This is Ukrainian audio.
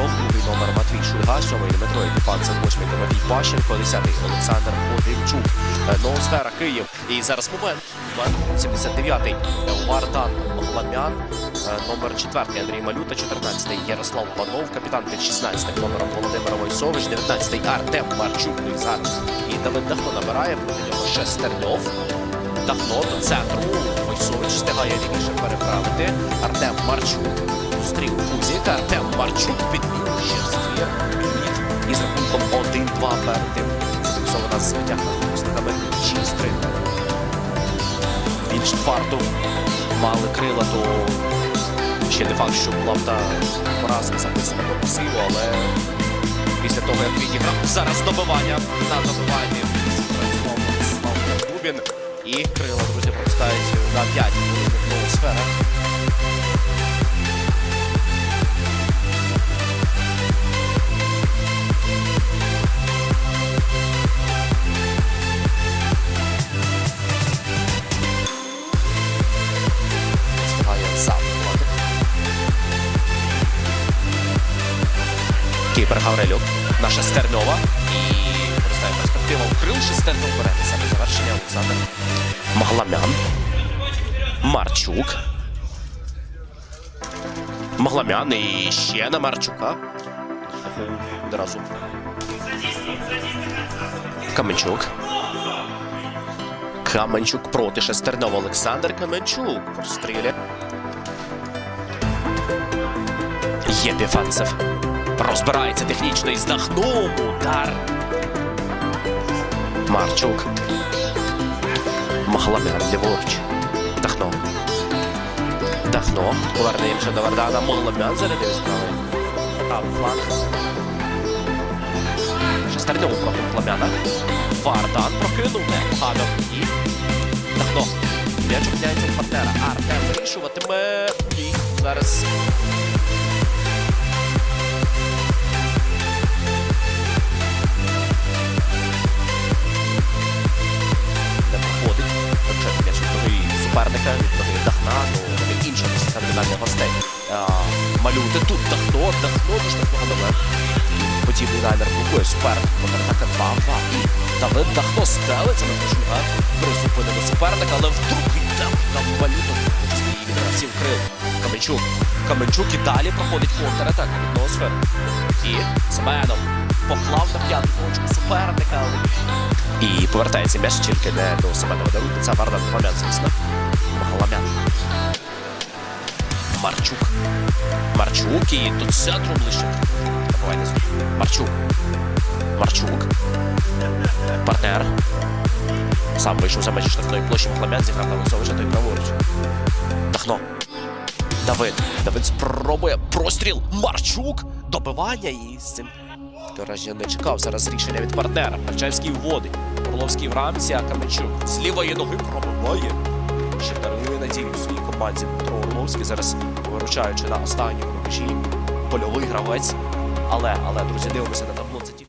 Тобто, Артем, номер Матвій Шульга, сьомий Дмитро Єпанцев, восьмий Тимофій Пащенко, десятий Олександр Ходинчук, е, Ноусфера Київ. І зараз момент. 79-й Вардан Ламян, е, номер 4 Андрій Малюта, 14-й Ярослав Панов, капітан під 16-м номером Володимир Войсович, 19-й Артем Марчук. Ну, і зараз і Давид Дахно набирає, проти нього ще Стерньов. Дахно до центру Войсович встигає лівіше переправити. Артем Марчук. Зустрів Кузіка. Артем Марчук підбив ще ствір. І з рахунком 1-2 перед тим. Зафіксована з витягнутими випускниками 6-3. Більш фарту мали крила, то ще не факт, що була б та поразка записана по пасиву, але після того, як відіграв зараз добивання на добиванні Дубін. І крила, друзі, пропускають на 5 хвилин сфера. Кіпер Гаврилюк. Наша Стерньова. І виростає перспектива у крил. Шестерньов бере на себе завершення Олександр Магламян. Марчук. Магламян і ще на Марчука. Одразу. Каменчук. Каменчук проти Шестернова. Олександр Каменчук. Простріляє. Єпіфанцев. Розбирається технічно і здахнув. Удар. Марчук. Махламян ліворуч. Дахно. Дахно. Повернемося до Вардана. Махламян зарядив справи. Правий фланг. Шестерньов проти Пламяна. Вардан прокинув непогано. І Дахно. М'яч опиняється у партнера. Артем вирішуватиме. І зараз суперника, від ноги Дахна, ну вони інша кандидальних гостей. Малюти тут Дахно, Дахно, дуже Дахно номер. Подібний наймер блокує суперник, контратака 2-2. І Давид Дахно стелиться на Кошуга, призупинено суперника, але вдруг йде на. Від гравців крил. Каменчук. Каменчук і далі проходить контратака від Ноосфери. І Семенов поклав на п'яту точку суперника, і повертається м'яч тільки не до Семенова. Це Вардан Пламян, Марчук і центру ближче. Давай Марчук. Марчук. Партнер. Сам вийшов за межі штрафної площі. Пламян зіграв на Лисовича, той праворуч. Дахно. Давид. Давид спробує простріл. Марчук. Добивання і з цим Гаражі не чекав зараз рішення від партнера. Павчевський вводить. Орловський в рамці, а Каменчук з лівої ноги пробиває. Ще дарує надію своїй команді Петро Орловський. Зараз виручаючи на останньому рубежі. Польовий гравець. Але, але, друзі, дивимося на